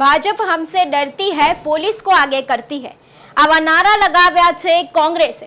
ભાજપ હમસે ડરતી હૈ, પોલીસ કો આગે કરતી હૈ. આવા નારા લગાવ્યા છે કોંગ્રેસે.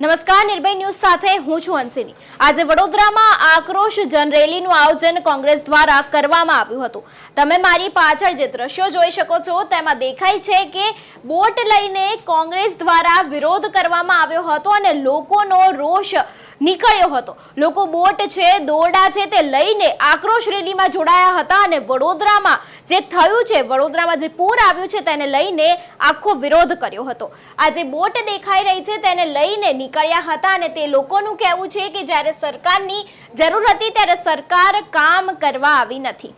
નમસ્કાર, નિર્ભય ન્યૂઝ સાથે હું છું અંશિની આજે વડોદરામાં આક્રોશ જનરેલીનું આયોજન કોંગ્રેસ દ્વારા કરવામાં આવ્યું હતું. તમે મારી પાછળ જે દ્રશ્યો જોઈ શકો છો, તેમાં દેખાય છે કે બોટ લઈને કોંગ્રેસ દ્વારા વિરોધ કરવામાં આવ્યો હતો અને લોકોનો રોષ નીકળ્યો હતો. લોકો બોટ છે, દોરડા છે તે લઈને આક્રોશ રેલીમાં જોડાયા હતા અને વડોદરામાં જે થયું છે, વડોદરામાં જે પૂર આવ્યું છે તેને લઈને આખો વિરોધ કર્યો હતો. આ જે બોટ દેખાઈ રહી છે તેને લઈને નીકળ્યા હતા અને તે લોકોનું કહેવું છે કે જ્યારે સરકારની જરૂર હતી ત્યારે સરકાર કામ કરવા આવી નથી.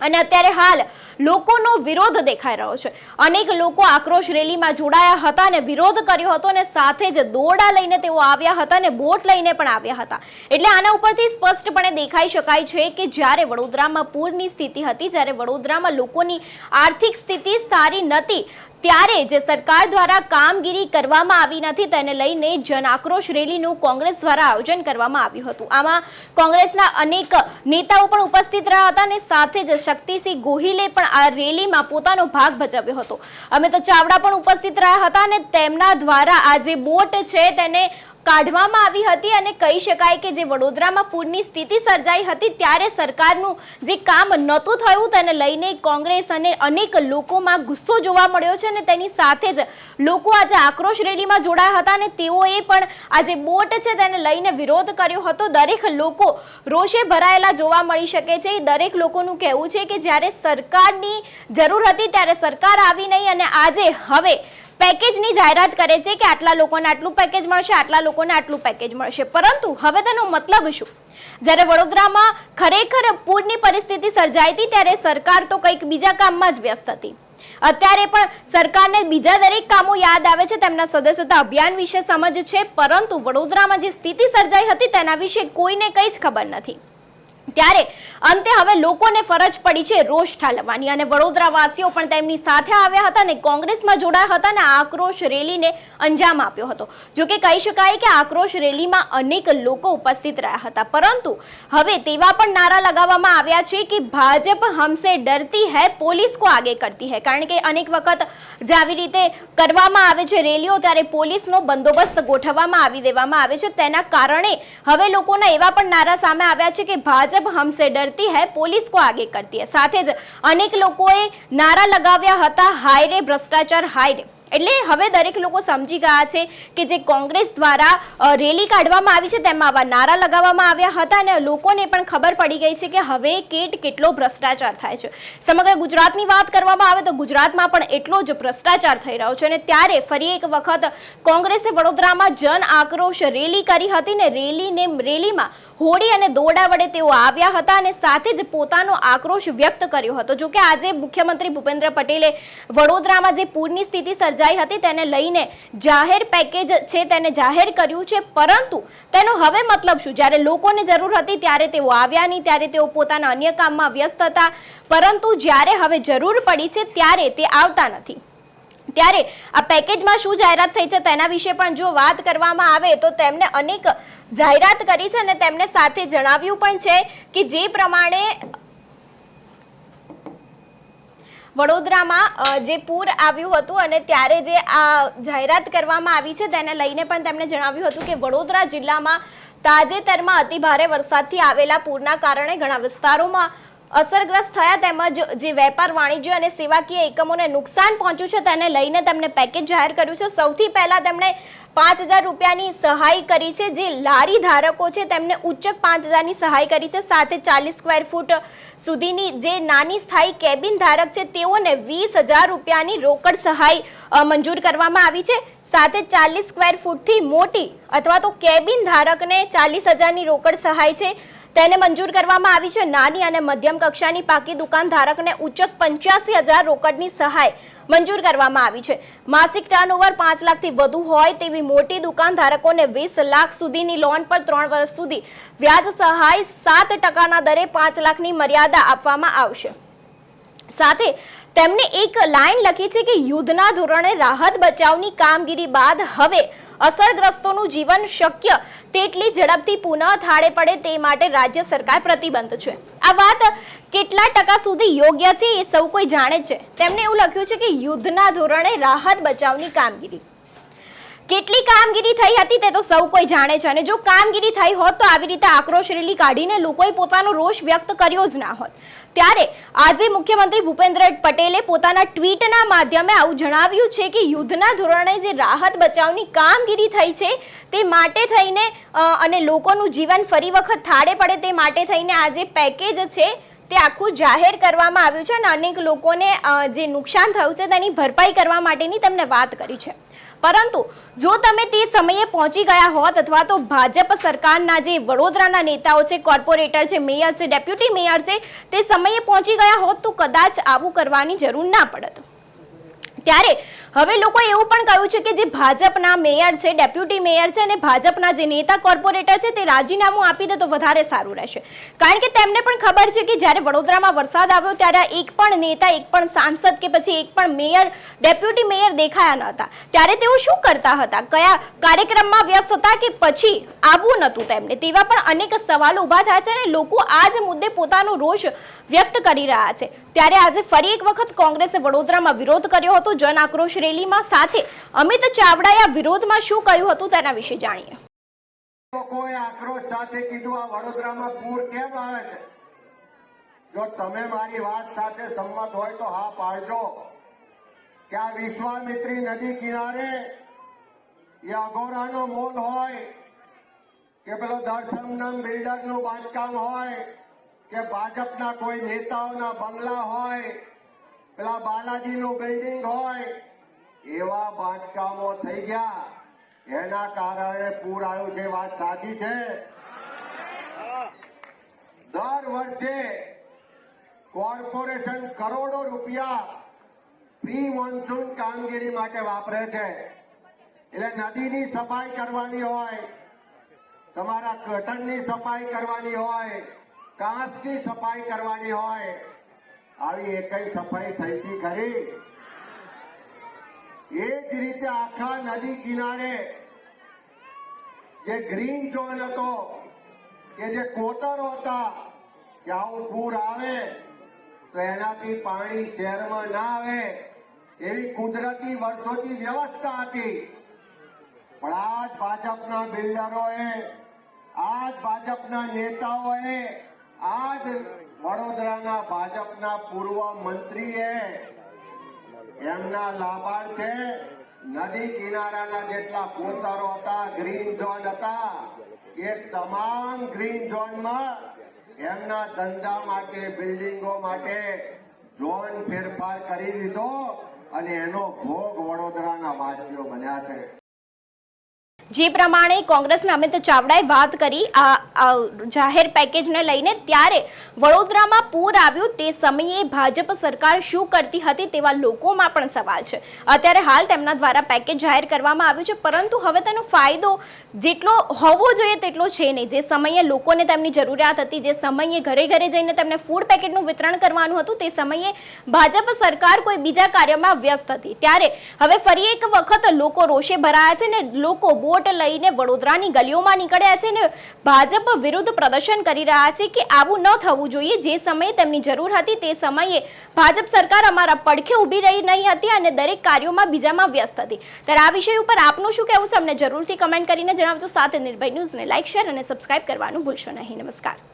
અને અત્યારે હાલ લોકોનો વિરોધ દેખાઈ રહ્યો છે. અનેક લોકો આક્રોશ રેલીમાં જોડાયા હતા અને વિરોધ કર્યો હતો અને સાથે જ દોરડા લઈને તેઓ આવ્યા હતા અને બોટ લઈને પણ આવ્યા હતા. એટલે આના ઉપરથી સ્પષ્ટપણે દેખાઈ શકાય છે કે જ્યારે વડોદરામાં પૂરની સ્થિતિ હતી, જ્યારે વડોદરામાં લોકોની આર્થિક સ્થિતિ સારી નથી ત્યારે જે સરકાર દ્વારા કામગીરી કરવામાં આવી નથી, તેને લઈને જન આક્રોશ રેલીનું કોંગ્રેસ દ્વારા આયોજન કરવામાં આવ્યું હતું. આમાં કોંગ્રેસના અનેક નેતાઓ પણ ઉપસ્થિત રહ્યા હતા અને સાથે જ શક્તિસિંહ ગોહિલે પણ આ રેલીમાં પોતાનો ભાગ ભજવ્યો હતો. અમે તો ચાવડા પણ ઉપસ્થિત રહ્યા હતા અને તેમના દ્વારા આ જે બોટ છે તેને કાઢવામાં આવી હતી અને કહી શકાય કે જે વડોદરામાં પૂરની સ્થિતિ સર્જાઈ હતી ત્યારે સરકારનું જે કામ નહોતું થયું તેને લઈને કોંગ્રેસ અને અનેક લોકોમાં ગુસ્સો જોવા મળ્યો છે અને તેની સાથે જ લોકો આજે આક્રોશ રેલીમાં જોડાયા હતા અને તેઓએ પણ આ જે બોટ છે તેને લઈને વિરોધ કર્યો હતો. દરેક લોકો રોષે ભરાયેલા જોવા મળી શકે છે. દરેક લોકોનું કહેવું છે કે જ્યારે સરકારની જરૂર હતી ત્યારે સરકાર આવી નહીં અને આજે હવે પેકેજની જાહેરાત કરે છે કે આટલા લોકોને આટલું પેકેજ મળશે, આટલા લોકોને આટલું પેકેજ મળશે. પરંતુ હવે તેનો મતલબ શું? જ્યારે વડોદરામાં ખરેખર પૂરની પરિસ્થિતિ સર્જાઈ હતી, ત્યારે સરકાર તો કંઈક બીજા કામમાં જ વ્યસ્ત હતી. અત્યારે પણ સરકારને બીજા દરેક કામો યાદ આવે છે, તેમના સદસ્યતા અભિયાન વિશે સમજ છે, પરંતુ વડોદરામાં જે સ્થિતિ સર્જાઈ હતી, તેના વિશે કોઈને કંઈ જ ખબર નથી. ત્યારે અંતે હવે લોકોને ફરજ પડી છે રોષ ઠાલવવાની અને વડોદરાવાસીઓ પણ તેમની સાથે આવ્યા હતા અને કોંગ્રેસમાં જોડાયા હતા અને આક્રોશ રેલીને અંજામ આપ્યો હતો. જો કે કહી શકાય કે આક્રોશ રેલીમાં અનેક લોકો ઉપસ્થિત રહ્યા હતા. પરંતુ હવે તેવા પણ નારા લગાવવામાં આવ્યા છે કે ભાજપ હમસે ડરતી હૈ, પોલીસ કો આગે કરતી હૈ. કારણ કે અનેક વખત જે આવી રીતે કરવામાં આવે છે રેલીઓ, ત્યારે પોલીસનો બંદોબસ્ત ગોઠવવામાં આવી દેવામાં આવે છે. તેના કારણે હવે લોકોના એવા પણ નારા સામે આવ્યા છે કે ભાજપ હમસે ડરતી હૈ, પોલીસ કો આગે કરતી હૈ. સાથે જ અનેક લોકોએ નારા લગાવ્યા હતા હાય રે ભ્રષ્ટાચાર હાય રે એટલે હવે દરેક લોકો સમજી ગયા છે કે જે કોંગ્રેસ દ્વારા રેલી કાઢવામાં આવી છે, તેમાં આવા નારા લગાવવામાં આવ્યા હતા અને લોકોને પણ ખબર પડી ગઈ છે કે હવે કેટ કેટલો ભ્રષ્ટાચાર થાય છે. સમગ્ર ગુજરાતની વાત કરવામાં આવે તો ગુજરાતમાં પણ એટલો જ ભ્રષ્ટાચાર થઈ રહ્યો છે અને ત્યારે ફરી એક વખત કોંગ્રેસે વડોદરામાં જન આક્રોશ રેલી કરી હતી ને રેલીને, રેલીમાં હોડી અને દોરડા વડે તેઓ આવ્યા હતા અને સાથે જ પોતાનો આક્રોશ વ્યક્ત કર્યો હતો. જો કે આજે મુખ્યમંત્રી ભૂપેન્દ્ર પટેલે વડોદરામાં જે પૂરની સ્થિતિ સર્જાઈ હતી તેને લઈને જાહેર પેકેજ છે તેને જાહેર કર્યું છે, પરંતુ તેનો હવે મતલબ શું? જ્યારે લોકોને જરૂર હતી ત્યારે તેઓ આવ્યા નહીં, ત્યારે તેઓ પોતાના અન્ય કામમાં વ્યસ્ત હતા. પરંતુ જ્યારે હવે જરૂર પડી છે, ત્યારે તે આવતા નથી. ત્યારે આ પેકેજમાં શું જાહેરાત થઈ છે તેના વિશે પણ જો વાત કરવામાં આવે તો તેમને અનેક જાહેરાત કરી છે અને તેમને સાથે જણાવ્યું પણ છે કે જે પ્રમાણે વડોદરામાં જે પૂર આવ્યું હતું અને ત્યારે જે આ જાહેરાત કરવામાં આવી છે તેને લઈને પણ તેમણે જણાવ્યું હતું કે વડોદરા જિલ્લામાં તાજેતરમાં અતિભારે વરસાદથી આવેલા પૂરના કારણે ઘણા વિસ્તારોમાં અસરગ્રસ્ત થયા તેમજ જે વેપાર, વાણિજ્ય અને સેવાકીય એકમોને નુકસાન પહોંચ્યું છે તેને લઈને તેમણે પેકેજ જાહેર કર્યું છે. સૌથી પહેલા તેમણે પાંચ હજાર રૂપિયાની સહાય કરી છે. જે લારી ધારકો છે તેમને ઉચ્ચક પાંચ હજારની સહાય કરી છે. સાથે ચાલીસ સ્ક્વેર ફૂટ સુધીની જે નાની સ્થાયી કેબિન ધારક છે તેઓને વીસ હજાર રૂપિયાની રોકડ સહાય મંજૂર કરવામાં આવી છે. સાથે ચાલીસ સ્ક્વેર ફૂટથી મોટી અથવા તો કેબિન ધારકને ચાલીસ હજારની રોકડ સહાય છે. તેને મંજૂર કરવામાં આવી છે. નાની અને મધ્યમ કક્ષાની પાકી દુકાન ધારકને ઉચ્ચક પંચ્યાસી હજાર રોકડની સહાય મંજૂર કરવામાં આવી છે. માસિક ટર્નઓવર પાંચ લાખથી વધુ હોય તેવી મોટી દુકાન ધારકોને વીસ લાખ સુધીની લોન પર ત્રણ વર્ષ સુધી વ્યાજ સહાય સાત ટકાના દરે પાંચ લાખની મર્યાદા આપવામાં આવશે. સાથે તેમણે એક લાઈન લખી છે કે યુદ્ધના ધોરણે રાહત બચાવની કામગીરી બાદ હવે અસરગ્રસ્તોનું જીવન શક્ય તેટલી ઝડપથી પુનઃ થાળે પડે તે માટે રાજ્ય સરકાર પ્રતિબદ્ધ છે. આ વાત કેટલા ટકા સુધી યોગ્ય છે એ સૌ કોઈ જાણે છે. તેમણે એવું લખ્યું છે કે યુદ્ધના ધોરણે રાહત બચાવની કામગીરી. કેટલી કામગીરી થઈ હતી તે તો સૌ કોઈ જાણે છે. અને જો કામગીરી થઈ હોત તો આવી રીતે આક્રોશ રેલી કાઢીને લોકોએ પોતાનો રોષ વ્યક્ત કર્યો જ ના હોત. ત્યારે આજે મુખ્યમંત્રી ભૂપેન્દ્ર પટેલે પોતાના ટ્વીટના માધ્યમે આવું જણાવ્યું છે કે યુદ્ધના ધોરણે જે રાહત બચાવની કામગીરી થઈ છે તે માટે થઈને અને લોકોનું જીવન ફરી વખત થાળે પડે તે માટે થઈને આ જે પેકેજ છે તે આખું જાહેર કરવામાં આવ્યું છે અને અનેક લોકોને જે નુકસાન થયું છે તેની ભરપાઈ કરવા માટેની તમને વાત કરી છે. પરંતુ જો તમે તે સમયે પહોંચી ગયા હોત અથવા તો ભાજપ સરકારના જે વડોદરાના નેતાઓ છે, કોર્પોરેટર છે, મેયર છે, ડેપ્યુટી મેયર છે, તે સમયે પહોંચી ગયા હોત તો કદાચ આવું કરવાની જરૂર ના પડત. ત્યારે હવે લોકોએ એવું પણ કહ્યું છે કે જે ભાજપના મેયર છે, ડેપ્યુટી મેયર છે અને ભાજપના જે નેતા કોર્પોરેટર છે તે રાજીનામું આપી દે તો વધારે સારું રહેશે. કારણ કે તેમને પણ ખબર છે કે જ્યારે વડોદરામાં વરસાદ આવ્યો ત્યારે એક પણ નેતા, એક પણ સાંસદ કે પછી એક પણ મેયર, ડેપ્યુટી મેયર દેખાયા ન હતા. ત્યારે તેઓ શું કરતા હતા? કયા કાર્યક્રમમાં વ્યસ્ત હતા કે પછી આવવું નહોતું તેમને? તેવા પણ અનેક સવાલો ઊભા થયા છે અને લોકો આ જ મુદ્દે પોતાનો રોષ વ્યક્ત કરી રહ્યા છે. ત્યારે આજે ફરી એક વખત કોંગ્રેસે વડોદરામાં વિરોધ કર્યો હતો, જન આક્રોશ રેલીમાં સાથે અમિત ચાવડાએ વિરોધમાં શું કહ્યું હતું તેના વિશે જાણીએ. લોકોએ આક્રોશ સાથે કીધું, આ વડોદરામાં પૂર કેમ આવે છે? જો તમે મારી વાત સાથે સંમત હોય તો હા પાડજો. કે આ વિશ્વામિત્રી નદી કિનારે એ અઘોરાનો મોલ હોય, કે પેલો દર્શનમ બિલ્ડરનું બાંધકામ હોય, કે ભાજપના કોઈ નેતાઓના બંગલા હોય, પેલા બાલાજીનું બિલ્ડિંગ હોય એવા બાંધકામો થઈ ગયા. એના કારણે પૂર આવ્યું છે વાત સાચી છે. દર વર્ષે કોર્પોરેશન કરોડો રૂપિયા પ્રી મોન્સૂન કામગીરી માટે વાપરે છે. એટલે નદીની સફાઈ કરવાની હોય, તમારા કટનની સફાઈ કરવાની હોય, કાંસની સફાઈ કરવાની હોય, આવી એકઈ સફાઈ થઈ હતી ખરી. એ જ રીતે આખા નદી કિનારે જે ગ્રીન ઝોન હતો, કે જે કોતરો હતા, કે આવું પૂર આવે, તો એનાથી પાણી શહેરમાં ના આવે, એવી કુદરતી વર્ષોથી વ્યવસ્થા હતી. પણ આ જ ભાજપના બિલ્ડરોએ આ જ ભાજપના નેતાઓએ આ જ વડોદરાના ભાજપના પૂર્વ મંત્રીએ એમના લાભાર્થે નદી કિનારાના જેટલા કોતરો હતા ગ્રીન ઝોન હતા, એ તમામ ગ્રીન ઝોનમાં એમના ધંધા માટે બિલ્ડિંગો માટે ઝોન ફેરફાર કરી દીધો અને એનો ભોગ વડોદરાના વાસીઓ બન્યા છે. જે પ્રમાણે કોંગ્રેસના અમિત ચાવડાએ વાત કરી, આ જાહેર પેકેજને લઈને ત્યારે વડોદરામાં પૂર આવ્યું તે સમયે ભાજપ સરકાર શું કરતી હતી તેવા લોકોમાં પણ સવાલ છે. અત્યારે હાલ તેમના દ્વારા પેકેજ જાહેર કરવામાં આવ્યું છે, પરંતુ હવે તેનો ફાયદો જેટલો હોવો જોઈએ તેટલો છે નહીં. જે સમયે લોકોને તેમની જરૂરિયાત હતી, જે સમયે ઘરે ઘરે જઈને તેમને ફૂડ પેકેટનું વિતરણ કરવાનું હતું, તે સમયે ભાજપ સરકાર કોઈ બીજા કાર્યમાં વ્યસ્ત હતી. ત્યારે હવે ફરી એક વખત લોકો રોષે ભરાયા છે ને લોકો બોટ લઈને વડોદરાની ગલીઓમાં નીકળ્યા છે ને ભાજપ વિરુદ્ધ પ્રદર્શન કરી રહ્યા છે કે આવું ન થવું જોઈએ. જે સમયે તેમની જરૂર હતી તે સમયે ભાજપ સરકાર અમારા પડખે ઊભી રહી નહીં હતી અને દરેક કાર્યોમાં બીજામાં વ્યસ્ત હતી. ત્યારે આ વિષય ઉપર આપનું શું કહેવું છે? અમને જરૂરથી કમેન્ટ કરીને જણાવજો. સાથે નિર્ભય ન્યૂઝને લાઇક શેર અને સબસ્ક્રાઇબ કરવાનું ભૂલશો નહીં. નમસ્કાર.